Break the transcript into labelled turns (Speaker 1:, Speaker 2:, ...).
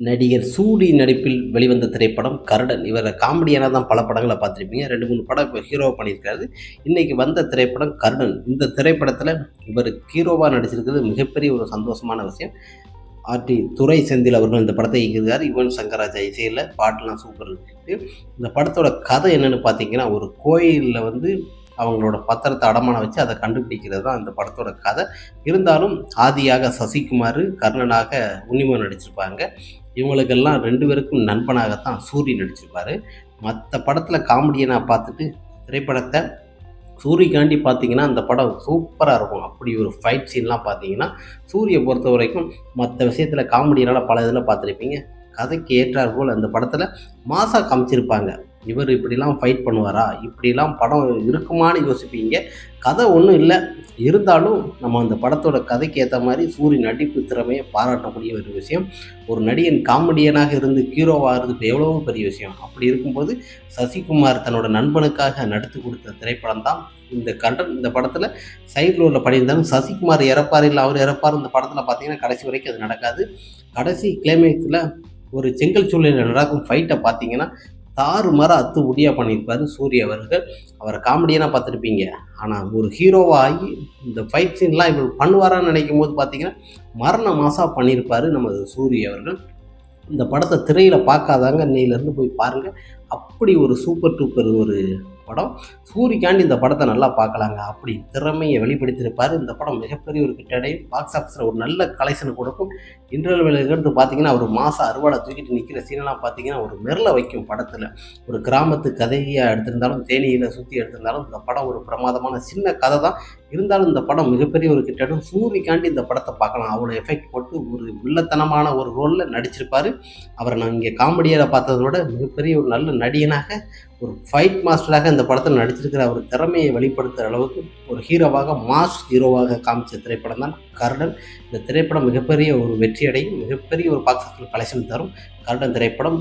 Speaker 1: நடிகர் சூரி நடிப்பில் வெளிவந்த திரைப்படம் கருடன். இவர் காமெடியான தான் பல படங்களை பார்த்துருப்பீங்க. ரெண்டு மூணு படம் இப்போ ஹீரோவாக பண்ணியிருக்காரு. இன்றைக்கி வந்த திரைப்படம் கருடன். இந்த திரைப்படத்தில் இவர் ஹீரோவாக நடிச்சிருக்கிறது மிகப்பெரிய ஒரு சந்தோஷமான விஷயம். ஆர்டி துரை செந்தில் அவர்கள் இந்த படத்தை இயக்கிருக்கார் யுவன் சங்கராஜா இசையில் பாட்டெலாம் சூப்பர் இருக்குது இந்த படத்தோட கதை என்னென்னு பார்த்தீங்கன்னா ஒரு கோயிலில் வந்து அவங்களோட பத்திரத்தை அடமானம் வச்சு அதை கண்டுபிடிக்கிறது தான் இந்த படத்தோட கதை. இருந்தாலும் ஆதியாக சசிகுமார் கர்ணனாக உன்னிமன் நடிச்சிருப்பாங்க. இவங்களுக்கெல்லாம் ரெண்டு பேருக்கும் நண்பனாகத்தான் சூரி நடிச்சிருப்பாரு. மற்ற படத்தில் காமெடியனாக பார்த்துட்டு திரைப்படத்தை சூரியகாண்டி பார்த்தீங்கன்னா அந்த படம் சூப்பராக இருக்கும். அப்படி ஒரு ஃபைட் சீன்லாம் பார்த்தீங்கன்னா சூரியை பொறுத்த வரைக்கும் மற்ற விஷயத்தில் காமெடியனால் பல இதில் பார்த்துருப்பீங்க. கதைக்கு ஏற்றார் போல் அந்த படத்தில் மாசாக காமிச்சிருப்பாங்க. இவர் இப்படிலாம் ஃபைட் பண்ணுவாரா? இப்படிலாம் படம் இருக்குமான்னு யோசிப்பீங்க. கதை ஒன்றும் இல்லை. இருந்தாலும் நம்ம அந்த படத்தோட கதைக்கு ஏற்ற மாதிரி சூரிய நடிப்பு திறமையை பாராட்டக்கூடிய ஒரு விஷயம். ஒரு நடிகன் காமெடியனாக இருந்து ஹீரோவாகிறது இப்போ எவ்வளவோ பெரிய விஷயம். அப்படி இருக்கும்போது சசிகுமார் தன்னோட நண்பனுக்காக நடித்து கொடுத்த திரைப்படம் தான் இந்த கண்டன் இந்த படத்தில் சைட் ரோலில் பண்ணியிருந்தாலும் சசிகுமார் இறப்பார் இல்லை அவர் இறப்பார் இந்த படத்தில் பார்த்தீங்கன்னா கடைசி வரைக்கும் அது நடக்காது. கடைசி கிளைமேக்ஸில் ஒரு செங்கல் சூழலில் நடக்கும் ஃபைட்டை பார்த்தீங்கன்னா தாறுமாற அத்து உடியா பண்ணியிருப்பார் சூரிய அவர்கள். அவரை காமெடியெல்லாம் பார்த்துருப்பீங்க. ஆனால் ஒரு ஹீரோவாகி இந்த ஃபைட் சீன்லாம் இவர் பண்ணுவாரான்னு நினைக்கும் போது பார்த்தீங்கன்னா மரண மாசாக பண்ணியிருப்பார் நமது சூரிய அவர்கள். இந்த படத்தை திரையில் பார்க்காதாங்க இன்னையிலேருந்து போய் பாருங்கள் அப்படி ஒரு சூப்பர் டூப்பர் ஒரு படம். சூரிகாண்ட் இந்த படத்தை நல்லா பார்க்கலாங்க. அப்படி திறமையை வெளிப்படுத்தியிருப்பார். இந்த படம் மிகப்பெரிய ஒரு கிட்டடையும் பாக்ஸ் ஆஃபீஸில் ஒரு நல்ல கலெக்ஷன் கொடுக்கும். இன்டர்வல் எடுத்து பார்த்தீங்கன்னா ஒரு மாதம் அறுவாடை தூக்கிட்டு நிற்கிற சீனெல்லாம் பார்த்தீங்கன்னா ஒரு மெரில் வைக்கும் படத்தில். ஒரு கிராமத்து கதையாக எடுத்திருந்தாலும் தேனியில் சுற்றி எடுத்திருந்தாலும் இந்த படம் ஒரு பிரமாதமான சின்ன கதை தான் இருந்தாலும் இந்த படம் மிகப்பெரிய ஒரு கிட்டடம் சூரிக்காண்டி இந்த படத்தை பார்க்கலாம். அவ்வளோ எஃபெக்ட் போட்டு ஒரு வில்லத்தனமான ஒரு ரோலில் நடிச்சிருப்பார். அவரை நான் இங்கே காமெடியில் பார்த்ததை விட மிகப்பெரிய ஒரு நல்ல நடிகனாக ஒரு ஃபைட் மாஸ்டராக இந்த படத்தில் நடிச்சிருக்கிற அவர் திறமையை வெளிப்படுத்துகிற அளவுக்கு ஒரு ஹீரோவாக மாஸ் ஹீரோவாக காமிச்ச திரைப்படம் தான் கர்டன். இந்த திரைப்படம் மிகப்பெரிய ஒரு வெற்றியடையும் மிகப்பெரிய ஒரு பாக்ஸ் ஆஃபீஸ் கலெக்ஷன் தரும். கர்டன் திரைப்படம்